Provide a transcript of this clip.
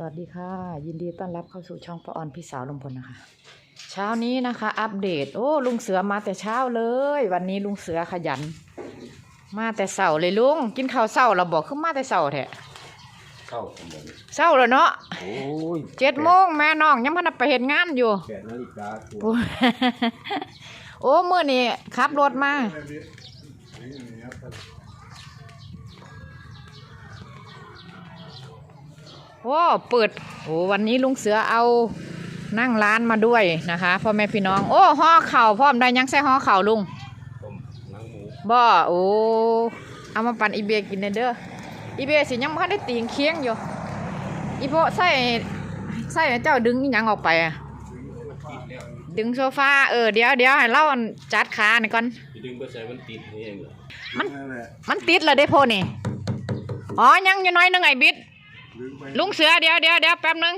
สวัสดีค่ะ ยินดีต้อนรับเข้าสู่ช่องป้าออนพี่สาวลุงพลนะคะ เช้านี้นะคะ อัปเดต โอ้ลุงเสือมาแต่เช้าเลย วันนี้ลุงเสือขยัน มาแต่เสาเลยลุงกินข้าวเสาเราบอกขึ้นมาแต่เสาแท้เข้าข้างบนเสาแล้วเนาะโอ้ยเจ็ดโมงแม่น้องยังพันไปเห็นงานอยู่แปดนาฬิกาตัวโอ้ยโอ้มื่อนี้ขับรถมา โอ้เปิดโอ้วันนี้ลุงเสือเอานั่งร้านมาด้วยนะคะพ่อแม่พี่น้อง โอ้ห่อเข่าวพร้อมได้ยังใส่ห่อเข่าวลุงต้มหนังหมูบ่โอ้เอามาปั่นอีเบียกินเด้ออีเบียสิยังบ่ทันได้ตีงเคียงอยู่อีโพใส่ใส่ให้เจ้าดึงอีหยังออกไปอะดึงโซฟาเออเดี๋ยวเดี๋ยวให้เราอันจัดขานี่ก่อนจะดึงไปใส่มันติดนี่เองเหรอมันมันติดแล้วได้โพนี่อ๋อยังอยู่น้อยหนึงไอ้บิด ลุงเสือเดี๋ยวเดี๋ยวเดี๋ยวแป๊บหนึง